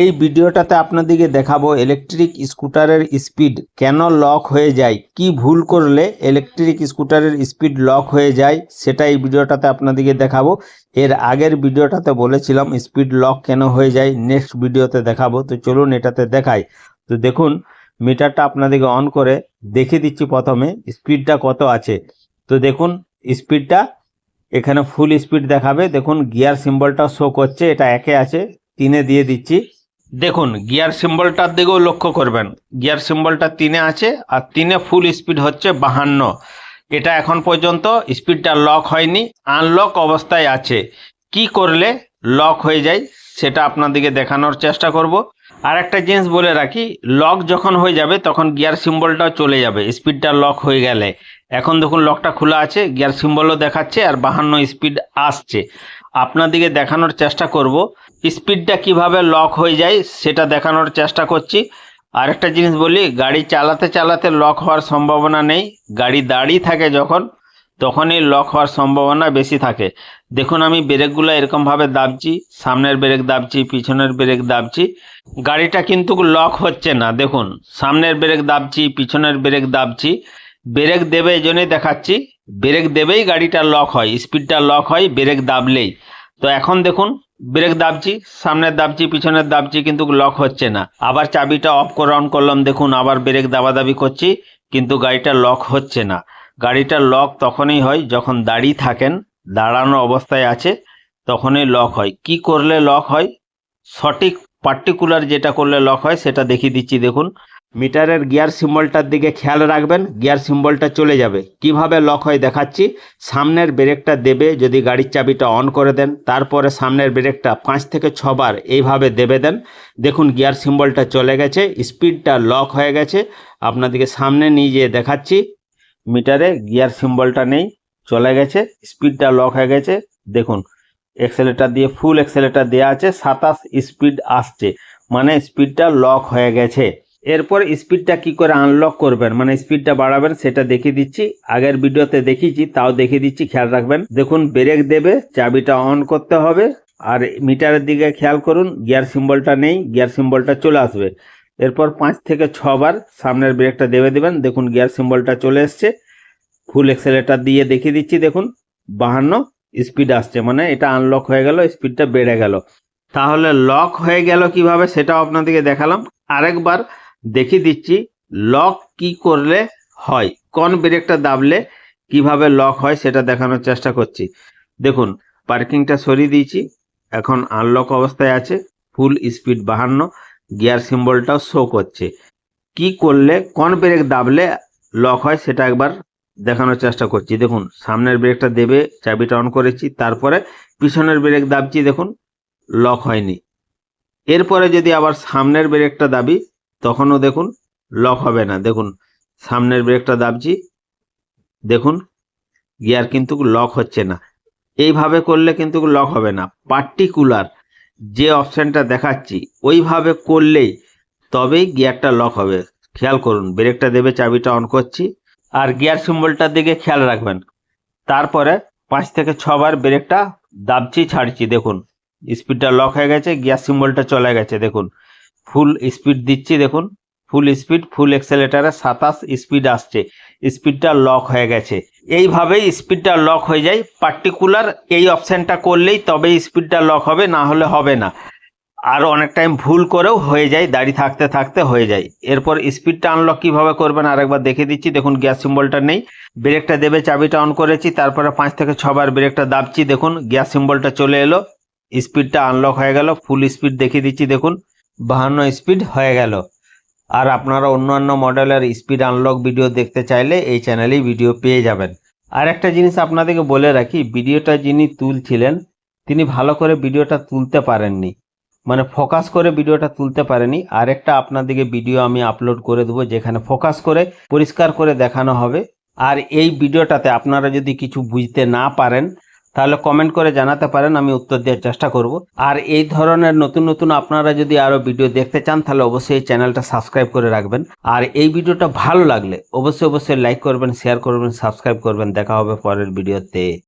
এই ভিডিওটাতে আপনাদেরকে দেখাবো ইলেকট্রিক স্কুটারের স্পিড কেন লক হয়ে যায়, কি ভুল করলে ইলেকট্রিক স্কুটারের স্পিড লক হয়ে যায়, সেটা এই ভিডিওটাতে আপনাদেরকে দেখাবো। এর আগের ভিডিওটাতে বলেছিলাম স্পিড লক কেন হয়ে যায় নেক্সট ভিডিওতে দেখাবো। তো চলুন এটাতে দেখাই। তো দেখুন মিটারটা আপনাদেরকে অন করে দেখে দিচ্ছি প্রথমে স্পিডটা কত আছে। তো দেখুন স্পিডটা এখানে ফুল স্পিড দেখাবে। দেখুন গিয়ার সিম্বলটা শো করছে, এটা একে আছে, তিনে দিয়ে দিচ্ছি। দেখুন গিয়ার সিম্বলটার দিকেও লক্ষ্য করবেন। গিয়ার সিম্বলটা তিনে আছে, আর তিনে ফুল স্পিড হচ্ছে বাহান্ন। এটা এখন পর্যন্ত স্পিডটা লক হয়নি আনলক অবস্থায় আছে। কি করলে লক হয়ে যায়, সেটা আপনাদেরকে দেখানোর চেষ্টা করব। আর একটা জিনিস বলে রাখি লক যখন হয়ে যাবে, তখন গিয়ার সিম্বলটাও চলে যাবে স্পিডটা লক হয়ে গেলে। এখন দেখুন লকটা খোলা আছে গিয়ার সিম্বলও দেখাচ্ছে, আর বাহান্ন স্পিড আসছে। আপনাদেরকে দেখানোর চেষ্টা করব স্পিডটা কীভাবে লক হয়ে যায় সেটা দেখানোর চেষ্টা করছি। আর একটা জিনিস বলি, গাড়ি চালাতে চালাতে লক হওয়ার সম্ভাবনা নেই। গাড়ি দাঁড়িয়ে থাকে যখন, তখনই লক হওয়ার সম্ভাবনা বেশি থাকে। দেখুন, আমি ব্রেকগুলো এরকমভাবে দাবছি, সামনের ব্রেক দাবছি, পিছনের ব্রেক দাবছি। গাড়িটা কিন্তু লক হচ্ছে না, দেখুন। সামনের ব্রেক দাবছি, পিছনের ব্রেক দাবছি। ব্রেক দেবে এই জন্যই দেখাচ্ছি। ব্রেক দেবেই গাড়িটা লক হয়, স্পিডটা লক হয়, ব্রেক দাবলেই। তো এখন দেখুন ব্রেক দাবছি, সামনের দাবছি, পিছনের দাবছি কিন্তু লক হচ্ছে না। আবার চাবিটা অফ করে অন করলাম, দেখুন আবার ব্রেক দাবাদাবি করছি, কিন্তু গাড়িটা লক হচ্ছে না। গাড়িটা লক তখনই হয় যখন দাঁড়িয়ে থাকেন, দাঁড়ানো অবস্থায় আছে, তখনই লক হয়। কি করলে লক হয়? সঠিক পার্টিকুলার যেটা করলে লক হয়, সেটা দেখিয়ে দিচ্ছি, দেখুন। মিটারের গিয়ার সিম্বলটার দিকে খেয়াল রাখবেন, গিয়ার সিম্বলটা চলে যাবে। কীভাবে লক হয় দেখাচ্ছি। সামনের ব্রেকটা দেবে যদি গাড়ির চাবিটা অন করে দেন, তারপরে সামনের ব্রেকটা পাঁচ থেকে ছবার এইভাবে দেবে দেন। দেখুন, গিয়ার সিম্বলটা চলে গেছে, স্পিডটা লক হয়ে গেছে। আপনাদেরকে সামনে নিয়ে যেয়ে দেখাচ্ছি। মিটারে গিয়ার সিম্বলটা নেই, চলে গেছে, স্পিডটা লক হয়ে গেছে। দেখুন এক্সেলেটার দিয়ে ফুল এক্সেলেটার দেওয়া আছে, সাতাশ স্পিড আসছে। মানে স্পিডটা লক হয়ে গেছে। এরপর স্পিডটা কি করে আনলক করবেন? মানে স্পিডটা বাড়াবেন, সেটা দেখিয়ে দিচ্ছি। আগের ভিডিওতে দেখিয়েছি, তাও দেখিয়ে দিচ্ছি, খেয়াল রাখবেন। দেখুন ব্রেক দেবে, চাবিটা অন করতে হবে। আর মিটারের দিকে খেয়াল করুন গিয়ার সিম্বলটা নেই গিয়ার সিম্বলটা চলে আসবে। এরপর পাঁচ থেকে ছবার সামনের ব্রেকটা দেবে দেবেন। দেখুন গিয়ার সিম্বলটা চলে এসছে। ফুল এক্সেলেটার দিয়ে দেখিয়ে দিচ্ছি, দেখুন, বাহান্ন স্পিড আসছে। মানে এটা আনলক হয়ে গেল স্পিডটা বেড়ে গেল। তাহলে লক হয়ে গেল কীভাবে, সেটাও আপনাদেরকে দেখালাম। আরেকবার দেখিয়ে দিচ্ছি লক কি করলে হয়? কোন ব্রেকটা দাবলে কীভাবে লক হয় সেটা দেখানোর চেষ্টা করছি। দেখুন পার্কিংটা সরিয়ে দিয়েছি, এখন আনলক অবস্থায় আছে ফুল স্পিড বাহান্ন গিয়ার সিম্বলটাও শো করছে। কি করলে, কোন ব্রেক দাবলে লক হয় সেটা একবার দেখানোর চেষ্টা করছি। দেখুন, সামনের ব্রেকটা দেবে, চাবিটা অন করেছি, তারপরে পিছনের ব্রেক দাবছি, দেখুন লক হয়নি। এরপরে যদি আবার সামনের ব্রেকটা দাবি তখনও দেখুন লক হবে না। দেখুন, সামনের ব্রেকটা দাবছি। দেখুন গিয়ার কিন্তু লক হচ্ছে না। এইভাবে করলে কিন্তু লক হবে না। পার্টিকুলার যে অপশানটা দেখাচ্ছি, ওইভাবে করলেই তবেই গিয়ারটা লক হবে। খেয়াল করুন, ব্রেকটা দেবে, চাবিটা অন করছি। আর গিয়ার সিম্বলটার দিকে খেয়াল রাখবেন। তারপরে পাঁচ থেকে ছবার ব্রেকটা দাবছি, ছাড়ছি। দেখুন স্পিডটা লক হয়ে গেছে গিয়ার সিম্বলটা চলে গেছে। দেখুন ফুল স্পিড দিচ্ছি দেখুন। ফুল স্পিড, ফুল এক্সেলেটারে সাতাশ স্পিড আসছে। স্পিডটা লক হয়ে গেছে। এইভাবেই স্পিডটা লক হয়ে যায়। পার্টিকুলার এই অপশানটা করলেই তবে স্পিডটা লক হবে, না হলে হবে না। আর অনেক টাইম ভুল করেও হয়ে যায়, দাঁড়িয়ে থাকতে থাকতে হয়ে যায়। এরপর স্পিডটা আনলক কীভাবে করবেন আরেকবার দেখে দিচ্ছি। দেখুন, গ্যাস সিম্বলটা নেই। ব্রেকটা দেবে, চাবিটা অন করেছি। তারপরে পাঁচ থেকে ছবার ব্রেকটা দাবছি। দেখুন, গ্যাস সিম্বলটা চলে এলো। স্পিডটা আনলক হয়ে গেল। ফুল স্পিড দেখিয়ে দিচ্ছি। দেখুন বাহান্ন স্পিড হয়ে গেল। আর আপনারা অন্যান্য মডেলের স্পিড আনলক ভিডিও দেখতে চাইলে এই চ্যানেলেই ভিডিও পেয়ে যাবেন। আর একটা জিনিস আপনাদেরকে বলে রাখি, ভিডিওটা যিনি তুলছিলেন, তিনি ভালো করে ভিডিওটা তুলতে পারেননি। মানে ফোকাস করে ভিডিওটা তুলতে পারেনি। আরেকটা আপনাদেরকে ভিডিও আমি আপলোড করে দেবো, যেখানে ফোকাস করে, পরিষ্কার করে দেখানো হবে। আর এই ভিডিওটাতে আপনারা যদি কিছু বুঝতে না পারেন তাহলে কমেন্ট করে জানাতে পারেন, আমি উত্তর দেওয়ার চেষ্টা করব। আর এই ধরনের নতুন নতুন আপনারা যদি আরও ভিডিও দেখতে চান, তাহলে অবশ্যই এই চ্যানেলটা সাবস্ক্রাইব করে রাখবেন। আর এই ভিডিওটা ভালো লাগলে, অবশ্যই অবশ্যই লাইক করবেন শেয়ার করবেন সাবস্ক্রাইব করবেন। দেখা হবে পরের ভিডিওতে